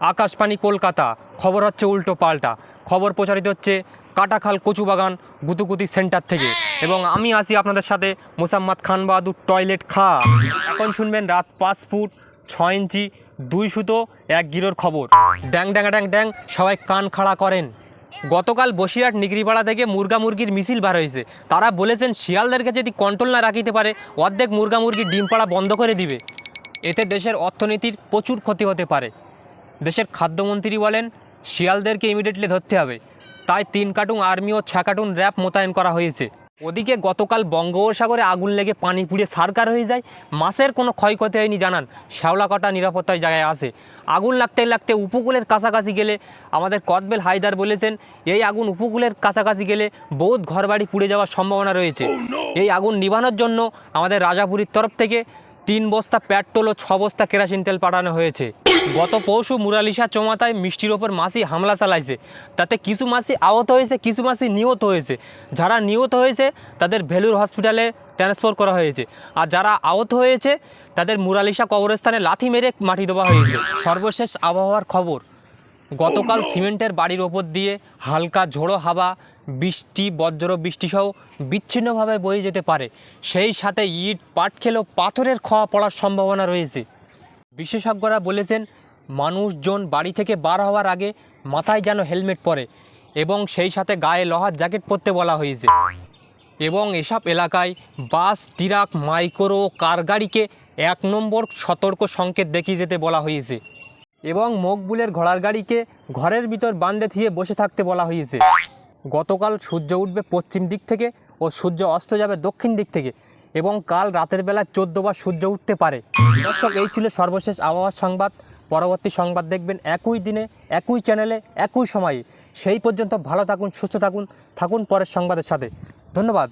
আকাশবাণী কলকাতা, খবর হচ্ছে উল্টো পাল্টা। খবর প্রচারিত হচ্ছে কাটাখাল কচুবাগান গুতুগুতি সেন্টার থেকে। এবং আমি আসি আপনাদের সাথে মোসাম্মদ খান বাহাদুর টয়লেট খা। এখন শুনবেন রাত পাঁচ ফুট ছয় ইঞ্চি, দুই সুতো, এক গিরোর খবর। ড্যাং ড্যাং ড্যাং ড্যাং, সবাই কান খাড়া করেন। গতকাল বসিরহাট নিগড়িপাড়া থেকে মুরগা মুরগির মিছিল বার হয়েছে। তারা বলেছেন, শিয়ালদেরকে যদি কন্ট্রোল না রাখিতে পারে, অর্ধেক মুরগা মুরগির ডিম পাড়া বন্ধ করে দিবে। এতে দেশের অর্থনীতির প্রচুর ক্ষতি হতে পারে। দেশের খাদ্যমন্ত্রী বলেন শিয়ালদেরকে ইমিডিয়েটলি ধরতে হবে। তাই তিন কার্টুন আর্মি ও ছ কার্টুন র্যাব মোতায়েন করা হয়েছে। ওদিকে গতকাল বঙ্গোপসাগরে আগুন লেগে পানি পুড়ে সারকার হয়ে যায়। মাছের কোনো ক্ষয়ক্ষতি হয়নি জানান শ্যাওলাকাটা নিরাপত্তায় জায়গায় আসে আগুন লাগতে লাগতে উপকূলের কাছাকাছি গেলে আমাদের কদবেল হায়দার বলেছেন এই আগুন উপকূলের কাছাকাছি গেলে বহুত ঘরবাড়ি পুড়ে যাওয়ার সম্ভাবনা রয়েছে। এই আগুন নিভানোর জন্য আমাদের রাজাপুরীর তরফ থেকে তিন বস্তা পেট্রোল ও ছ বস্তা কেরাসিন তেল পাঠানো হয়েছে। গত পরশু মুরালিশা চমাতায় মিষ্টির ওপর মাসি হামলা চালাইছে। তাতে কিছু মাসি আহত হয়েছে, কিছু মাসি নিহত হয়েছে। যারা নিহত হয়েছে, তাদের ভেলুর হসপিটালে ট্রান্সফার করা হয়েছে। আর যারা আহত হয়েছে, তাদের মুরালিশা কবরস্থানে লাথি মেরে মাটি দেওয়া হয়েছে। সর্বশেষ আবহাওয়ার খবর, গতকাল সিমেন্টের বাড়ির ওপর দিয়ে হালকা ঝোড়ো হাওয়া, বৃষ্টি, বজ্র বৃষ্টিসহ বিচ্ছিন্নভাবে বয়ে যেতে পারে। সেই সাথে ইট পাটকেল ও পাথরের খোয়া পড়ার সম্ভাবনা রয়েছে। বিশেষজ্ঞরা বলেছেন, মানুষজন বাড়ি থেকে বার হওয়ার আগে মাথায় যেন হেলমেট পরে এবং সেই সাথে গায়ে লোহার জ্যাকেট পরতে বলা হয়েছে। এবং এসব এলাকায় বাস, ট্রাক, মাইক্রো, কার গাড়িকে এক নম্বর সতর্ক সংকেত দেখিয়ে যেতে বলা হয়েছে এবং মকবুলের ঘোড়ার গাড়িকে ঘরের ভিতর বান্ধে থিয়ে বসে থাকতে বলা হয়েছে। গতকাল সূর্য উঠবে পশ্চিম দিক থেকে ও সূর্য অস্ত যাবে দক্ষিণ দিক থেকে। এবং কাল রাতের বেলা চোদ্দবার সূর্য উঠতে পারে। দর্শক, এই ছিল সর্বশেষ আবহাওয়ার সংবাদ। পরবর্তী সংবাদ দেখবেন একই দিনে, একই চ্যানেলে একই সময়ে। সেই পর্যন্ত ভালো থাকুন, সুস্থ থাকুন। থাকুন পরের সংবাদের সাথে। ধন্যবাদ।